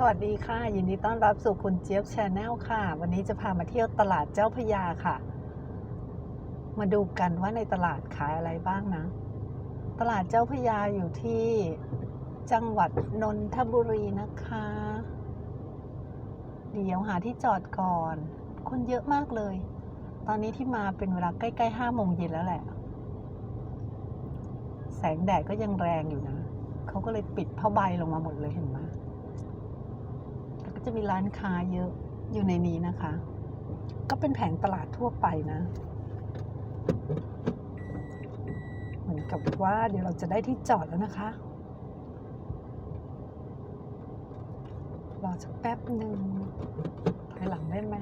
สวัสดีค่ะ ยินดีต้อนรับสู่คุณเจี๊ยบชาแนลค่ะ วันนี้จะพามาเที่ยวตลาดเจ้าพยาค่ะ มาดูกันว่าในตลาดขายอะไรบ้างนะ ตลาดเจ้าพยาอยู่ที่จังหวัดนนทบุรีนะคะ เดี๋ยวหาที่จอดก่อน คนเยอะมากเลย ตอนนี้ที่มาเป็นเวลาใกล้ๆห้าโมงเย็นแล้วแหละ แสงแดดก็ยังแรงอยู่นะ เขาก็เลยปิดผ้าใบลงมาหมดเลยเห็นไหม จะมีร้านค้าเยอะอยู่ในนี้นะคะ ก็เป็นแผงตลาดทั่วไปนะ เหมือนกับว่าเดี๋ยวเราจะได้ที่จอดแล้วนะคะ รอสักแป๊บหนึ่งถอยหลังได้ไหม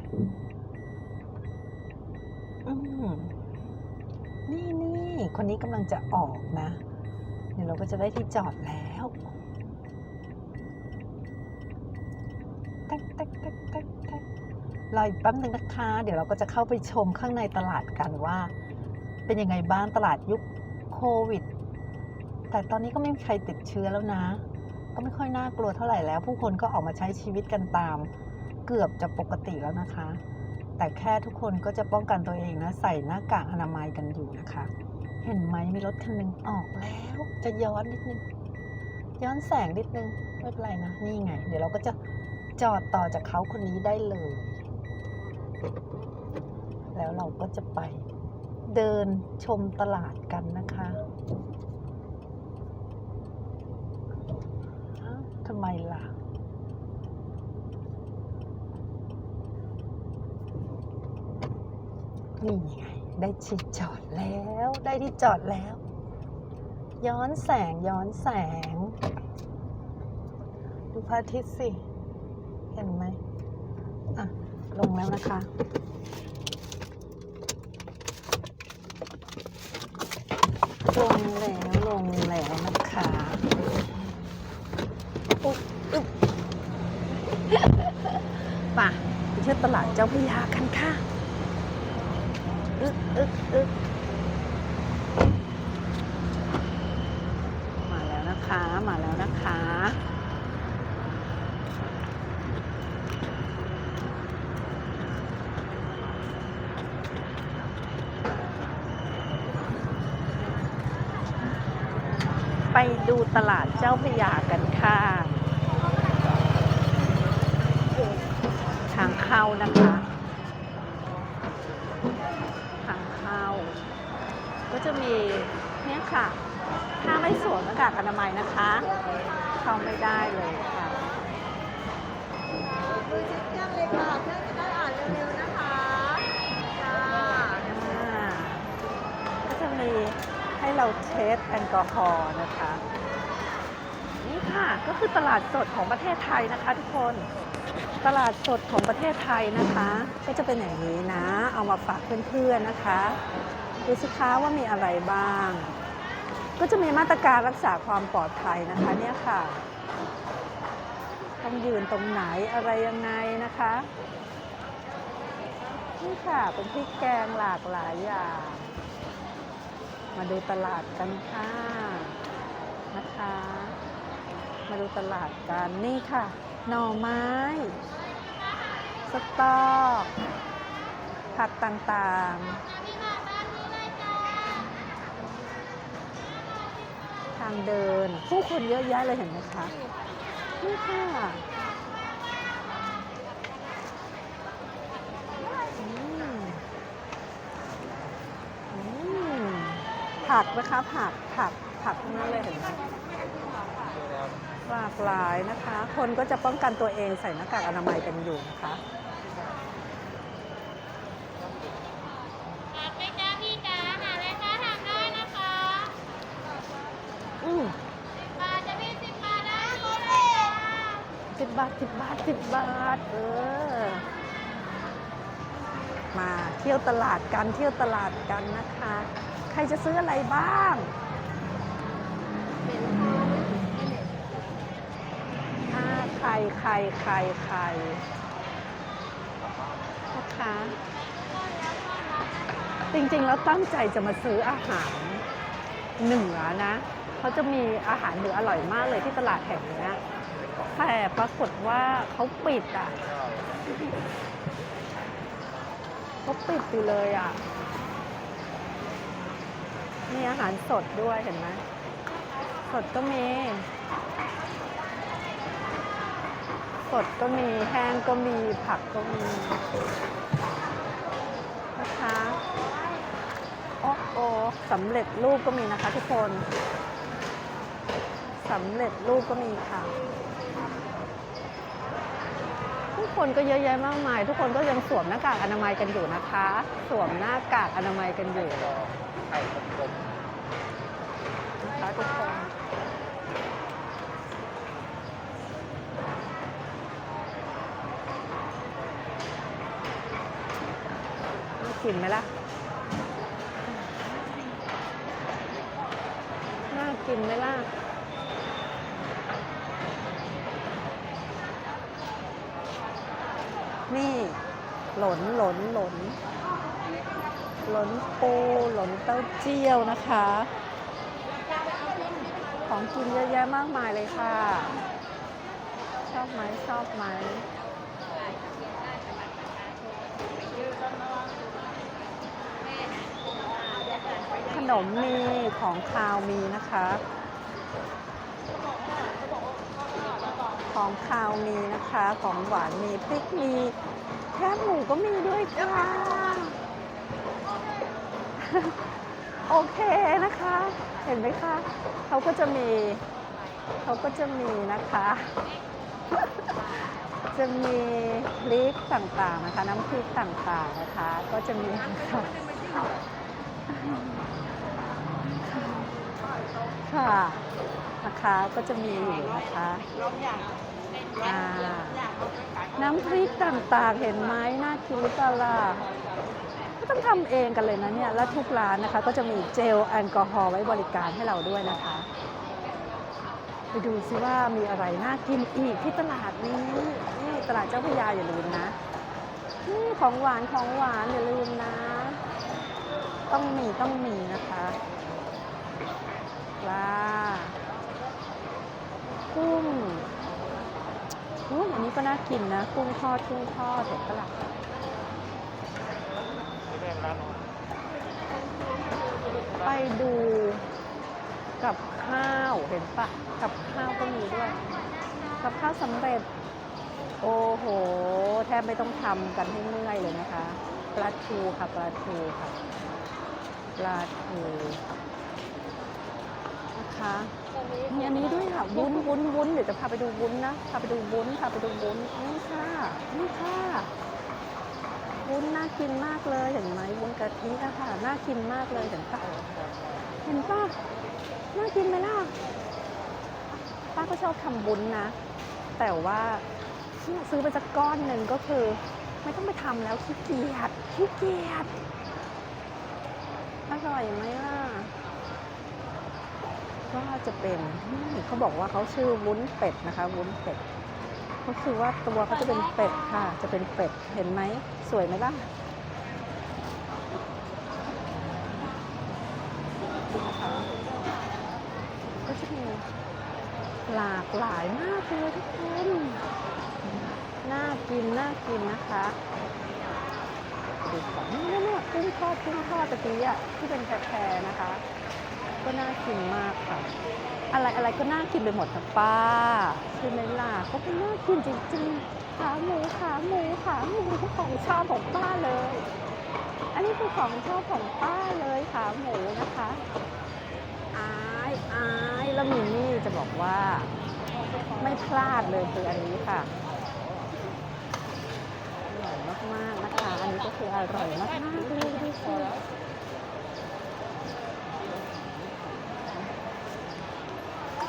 อืมนี่นี่คนนี้กำลังจะออกนะ เดี๋ยวเราก็จะได้ที่จอดแล้ว แท็กแท็กแท็กแท็กแท็กรออีกแป๊บหนึ่งนะคะ เดี๋ยวเราก็จะเข้าไปชมข้างในตลาดกันว่า เป็นยังไงบ้างตลาดยุคโควิด แต่ตอนนี้ก็ไม่มีใครติดเชื้อแล้วนะ ก็ไม่ค่อยน่ากลัวเท่าไหร่แล้ว ผู้คนก็ออกมาใช้ชีวิตกันตาม เกือบจะปกติแล้วนะคะ แต่แค่ทุกคนก็จะป้องกันตัวเองนะ ใส่หน้ากากอนามัยกันอยู่นะคะ เห็นไหมมีรถคันหนึ่งออกแล้ว จะย้อนนิดนึงย้อนแสงนิดนึงไม่เป็นไรนะนี่ไง เดี๋ยวเราก็จะ จอดต่อจากเขาคนนี้ได้เลย แล้วเราก็จะไปเดินชมตลาดกันนะคะทำไมล่ะ นี่ไง ได้ที่จอดแล้ว ได้ที่จอดแล้ว ย้อนแสงย้อนแสง ดูพระอาทิตย์สิ เห็นไหมอะ ลงแล้วนะคะ ลงแล้วลงแล้วนะคะอุ๊บอุ๊บป่ะไปเที่ยวตลาดเจ้าพระยากันค่ะอึ๊กอึ๊กอึ๊กมาแล้วนะคะ มาแล้วนะคะ ไป ดูตลาดเจ้าพยากันค่ะ ทางเข้านะคะ ทางเข้า ก็จะมีเนี่ยค่ะ ถ้าไม่สวมหน้ากากอนามัยนะคะ เข้าไม่ได้เลยค่ะ ดูเช็คเครื่องเลยค่ะเครื่องจะได้อ่านเร็วๆนะคะจ้า อ่าก็จะมีให้ เราเช็ดแอลกอฮอล์นะคะ นี่ค่ะก็คือตลาดสดของประเทศไทยนะคะ ทุกคนตลาดสดของประเทศไทยนะคะ ก็จะเป็นอย่างนี้นะ เอามาฝากเพื่อนๆนะคะดูสิคะว่ามีอะไรบ้าง ก็จะมีมาตรการรักษาความปลอดภัยนะคะเนี่ยค่ะต้องยืนตรงไหนอะไรยังไงนะคะนี่ค่ะเป็นพริกแกงหลากหลายอย่าง มาดูตลาดกันค่ะนะคะ มาดูตลาดกันนี่ค่ะ หน่อไม้ สตอผักต่างๆ ทางเดิน ผู้คนเยอะแยะเลยเห็นไหมคะ นี่ค่ะอืมอืม ผักนะคะผักผักผักทั้งนั้นเลยเห็นไหมหลากหลายนะคะ คนก็จะป้องกันตัวเองใส่หน้ากากอนามัยกันอยู่นะคะหาไปจ้าพี่จ๋าหาอะไรคะถามได้นะคะอืมสิบบาทจะพี่สิบบาทนะหมดเลยจ้าสิบบาทสิบบาทสิบบาทเออ มาเที่ยวตลาดกันเที่ยวตลาดกันนะคะใครจะซื้ออะไรบ้างอ่าไข่ไข่ไข่ไข่นะคะจริงๆ แล้วตั้งใจจะมาซื้ออาหารเหนือนะ เขาจะมีอาหารเหนืออร่อยมากเลยที่ตลาดแห่งเนี้ยแต่ปรากฏว่าเขาปิดอะเขาปิดอยู่เลยอะ มีอาหารสดด้วยเห็นไหมสดก็มี สดก็มีแห้งก็มีผักก็มีนะคะโอ้โอสำเร็จรูปก็มีนะคะทุกคนสำเร็จรูปก็มีค่ะ คนก็เยอะแยะมากมาย ทุกคนก็ยังสวมหน้ากากอนามัยกันอยู่นะคะ สวมหน้ากากอนามัยกันอยู่ไข่กลมนะคะทุกคนน่ากินไหมล่ะ น่ากินไหมล่ะ นี่ หลนหลนหลนหลนปูหลนเต้าเจี้ยวนะคะ ของกินเยอะแยะมากมายเลยค่ะ ชอบไหมชอบไหมขนมมีของคาวมีนะคะ ของคาวมีนะคะ ของหวานมีพริกมีแคบหมูก็มีด้วยค่ะ โอเคนะคะ เห็นไหมคะเขาก็จะมีเขาก็จะมีนะคะ จะมีพริกต่างๆนะคะ น้ำพริกต่างๆนะคะ ก็จะมีค่ะค่ะนะคะก็จะมีอยู่นะคะ อ่าน้ำพริกต่างๆ เห็นไหมน่ากินหรือเปล่าก็ต้องทำเองกันเลยนะเนี่ย แล้วทุกร้านนะคะ ก็จะมีเจลแอลกอฮอล์ไว้บริการให้เราด้วยนะคะ ไปดูซิว่ามีอะไรน่ากินอีกที่ตลาดนี้นี่ตลาดเจ้าพยาอย่าลืมนะนี่ของหวานของหวานอย่าลืมนะ ต้องมีต้องมีนะคะปลากุ้ง อันนี้ก็น่ากินนะ กุ้งทอดกุ้งทอดเห็นปะล่ะๆไม่ได้ร้าไปดูกับข้าวเห็นปะกับข้าวก็มีด้วย กับข้าวสำเร็จ โอ้โห แทบไม่ต้องทำกันให้เมื่อยเลยนะคะ ปลาทูค่ะปลาทูค่ะ ปลาทู นะคะมีอันนี้ด้วยค่ะวุ้นวุ้นวุ้นเดี๋ยวจะพาไปดูวุ้นนะพาไปดูวุ้นพาไปดูวุ้นนี่ค่ะนี่ค่ะวุ้นน่ากินมากเลยเห็นไหมวุ้นกะทิอะค่ะน่ากินมากเลยเห็นปะเห็นปะน่ากินไหมล่ะป้าก็ชอบทำวุ้นนะ แต่ว่าเนี่ยซื้อไปสักก้อนหนึ่งก็คือ ไม่ต้องไปทำแล้วขี้เกียจขี้เกียจอร่อยไหมล่ะ ก็จะเป็นเขาบอกว่าเขาชื่อวุ้นเป็ดนะคะ วุ้นเป็ดก็คือว่าตัวเขาจะเป็นเป็ดค่ะ จะเป็นเป็ดเห็นไหมสวยไหมล่ะก็จะมีหลากหลายมากเลยทุกคนน่ากินน่ากินนะคะดูของนี่เนี่กุ้งทอดกุ้งทอดตะกี้อะที่เป็นแพรๆนะคะ ก็น่ากินมากค่ะ อะไรอะไรก็น่ากินไปหมดค่ะป้าใช่ไหมล่ะเขาก็น่ากินจริงๆขาหมูขาหมูขาหมูของชอบของป้าเลย อันนี้คือของชอบของป้าเลยขาหมูนะคะอายอายแล้วมินนี่จะบอกว่าไม่พลาดเลยคืออันนี้ค่ะอร่อยมากๆนะคะ อันนี้ก็คืออร่อยมากๆเลยดูสิ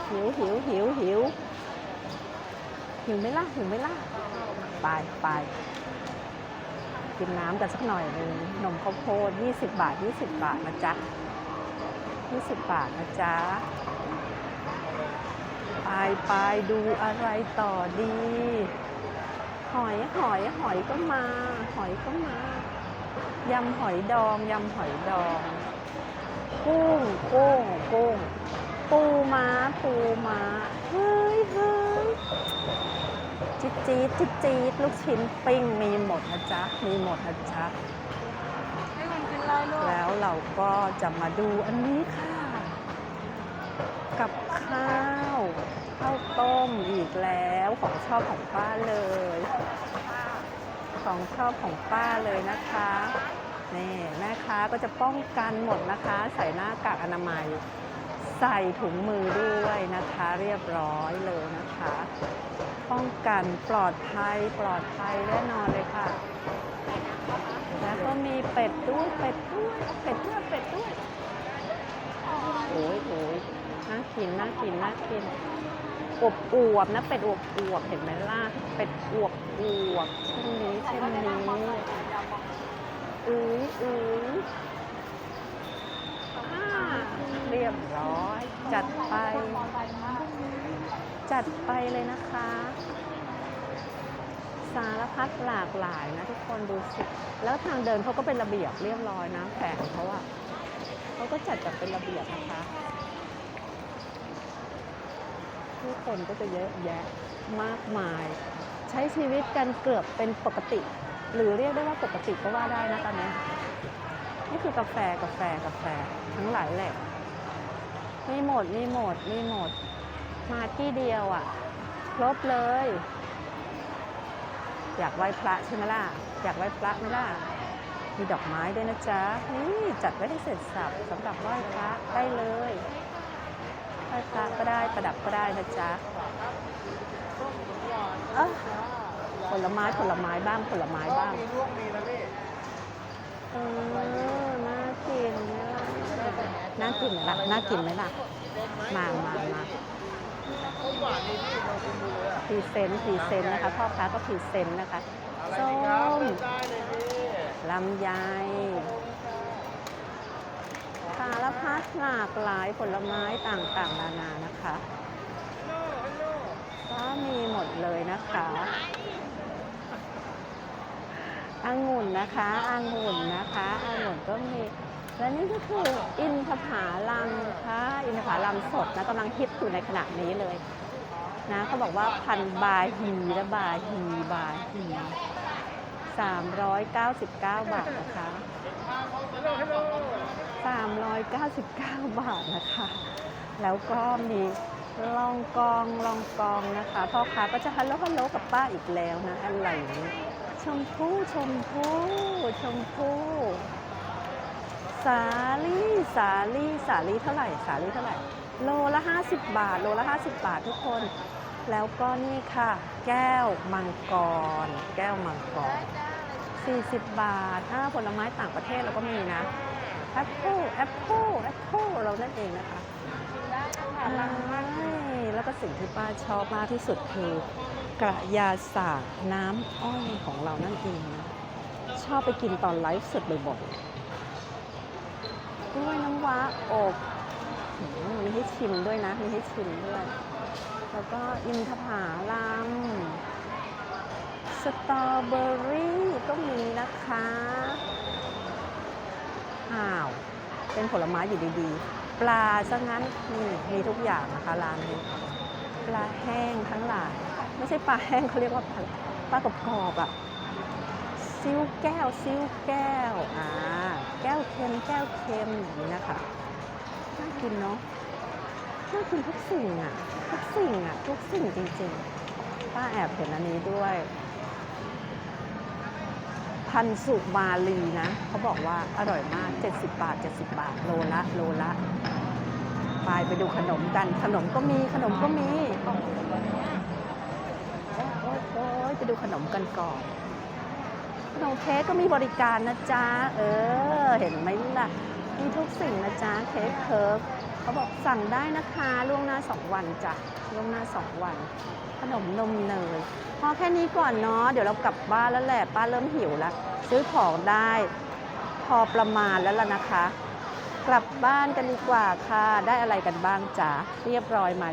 หิวหิวหิวหิวหิวไหมล่ะหิวไหมล่ะไปไปกินน้ำกันสักหน่อยหนึงนมข้าวโพด20 บาท 20 บาทนะจ๊ะ20 บาทนะจ๊ะไปไปดูอะไรต่อดี หอยหอยหอยก็มา หอยก็มายำหอยดองยำหอยดอง กุ้งกุ้งกุ้ง ปูม้าปูม้าเฮ้ยเฮ้ยจี๊ดจี๊ดจี๊ดจี๊ดลูกชิ้นปิ้งมีหมดนะจ๊ะ มีหมดนะจ๊ะ ให้มันกินเลยลูกแล้วเราก็จะมาดูอันนี้ค่ะ กับข้าวข้าวต้มอีกแล้วของชอบของป้าเลย ของชอบของป้าเลยนะคะนี่แม่ค้าก็จะป้องกันหมดนะคะ ใส่หน้ากากอนามัย ใส่ถุงมือด้วยนะคะเรียบร้อยเลยนะคะ ป้องกันปลอดภัยปลอดภัยแน่นอนเลยค่ะ แล้วก็มีเป็ดด้วยเป็ดด้วยเป็ดด้วยเป็ดด้วยโอ้ยโอ้ยน่ากินน่ากินน่ากินอวบอวบๆนะเป็ดอวบอวบๆเห็นไหมล่ะเป็ดอวบอวบๆเช่นนี้เช่นนี้อุ้ยอุ้ยอ่า เรียบร้อย จัดไป จัดไปเลยนะคะ สารพัดหลากหลายนะทุกคนดูสิ แล้วทางเดินเขาก็เป็นระเบียบเรียบร้อยนะแผงเขาอะเขาก็จัดแบบเป็นระเบียบนะคะผู้คนก็จะเยอะแยะมากมาย ใช้ชีวิตกันเกือบเป็นปกติ หรือเรียกได้ว่าปกติก็ว่าได้นะตอนนี้นี่คือกาแฟกาแฟกาแฟทั้งหลายแหล่ มีหมดมีหมดมีหมด มาที่เดียวอะครบเลย อยากไหว้พระใช่ไหมล่ะ อยากไหว้พระไหมล่ะ มีดอกไม้ด้วยนะจ๊ะ นี่จัดไว้ให้เสร็จสับสำหรับไหว้พระได้เลยไหว้พระก็ได้ประดับก็ได้นะจ๊ะเอ้อผลไม้ผลไม้บ้างผลไม้บ้างมีลูกมีนะพี่เออน่ากินไหมล่ะ น่ากินไหมล่ะน่ากินไหมล่ะ มามามาต้นหวานนี่พี่ลองชิมดูเลยอะพรีเซนต์พรีเซนต์นะคะพ่อค้าก็พรีเซนต์นะคะอะไรส้ดีครับมเลือกได้เลยพี่ลำไยสารพัดหลากหลายผลไม้ต่างๆ นานานะคะ ก็มีหมดเลยนะคะองุ่นนะคะองุ่นนะคะองุ่นก็มี และนี่ก็คืออินทผาลัมค่ะอินทผาลัมสดนะกำลังฮิตอยู่ในขณะนี้เลยนะเขาบอกว่าพันบาฮีและบาฮีบาฮี399 บาทนะคะ399 บาทนะคะ แล้วก็มีลองกองลองกองนะคะพ่อค้าก็จะฮัลโหลฮัลโหลกับป้าอีกแล้วนะอะไรชมพู่ชมพู่ชมพู่ สาลี่สาลี่สาลี่เท่าไหร่ สาลี่เท่าไหร่ โลละ 50 บาท โลละ 50 บาททุกคน แล้วก็นี่ค่ะ แก้วมังกร แก้วมังกร 40 บาทถ้าผลไม้ต่างประเทศเราก็มีนะแอปเปิลแอปเปิลแอปเปิลเรานั่นเองนะคะใช่แล้วก็สิ่งที่ป้าชอบมากที่สุดคือกระยาศาสตร์น้ำอ้อยของเรานั่นเองนะชอบไปกินตอนไลฟ์สดบ่อยๆ กล้วยน้ำว้าอบมีให้ชิมด้วยนะ มีให้ชิมด้วย แล้วก็อินทผาลัมสตรอเบอรี่ก็มีนะคะอ้าว เป็นผลไม้อยู่ดีๆ ปลาซะงั้นนี่มีทุกอย่างนะคะร้านนี้ปลาแห้งทั้งหลาย ไม่ใช่ปลาแห้งเขาเรียกว่าปลาปลากรอบๆอะซิวแก้วซิวแก้วอ่า แก้วเค็มแก้วเค็มอย่างนี้นะคะน่ากินเนาะน่ากินทุกสิ่งอะทุกสิ่งอะทุกสิ่งจริงๆป้าแอบเห็นอันนี้ด้วย พันสุมาลีนะเขาบอกว่าอร่อยมาก 70 บาท 70 บาท โลละ โลละไปไปดูขนมกัน ขนมก็มีขนมก็มีโอ้ยไปดูขนมกันก่อน นมเค้กก็มีบริการนะจ๊ะ เออ เห็นไหมล่ะ มีทุกสิ่งนะจ๊ะ เค้กเคิร์ฟเขาบอกสั่งได้นะคะล่วงหน้า 2 วันจ้ะล่วงหน้า 2 วัน ขนมนมเนย พอแค่นี้ก่อนเนาะ เดี๋ยวเรากลับบ้านแล้วแหละ ป้าเริ่มหิวแล้วซื้อของได้ พอประมาณแล้วล่ะนะคะ กลับบ้านกันดีกว่าค่ะ ได้อะไรกันบ้างจ๋า เรียบร้อยไหม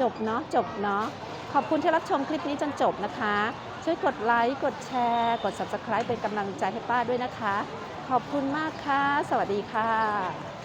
จบเนาะ จบเนาะ ขอบคุณที่รับชมคลิปนี้จนจบนะคะ ช่วยกดไลค์ กดแชร์ กด subscribe เป็นกำลังใจให้ป้าด้วยนะคะ ขอบคุณมากค่ะ สวัสดีค่ะ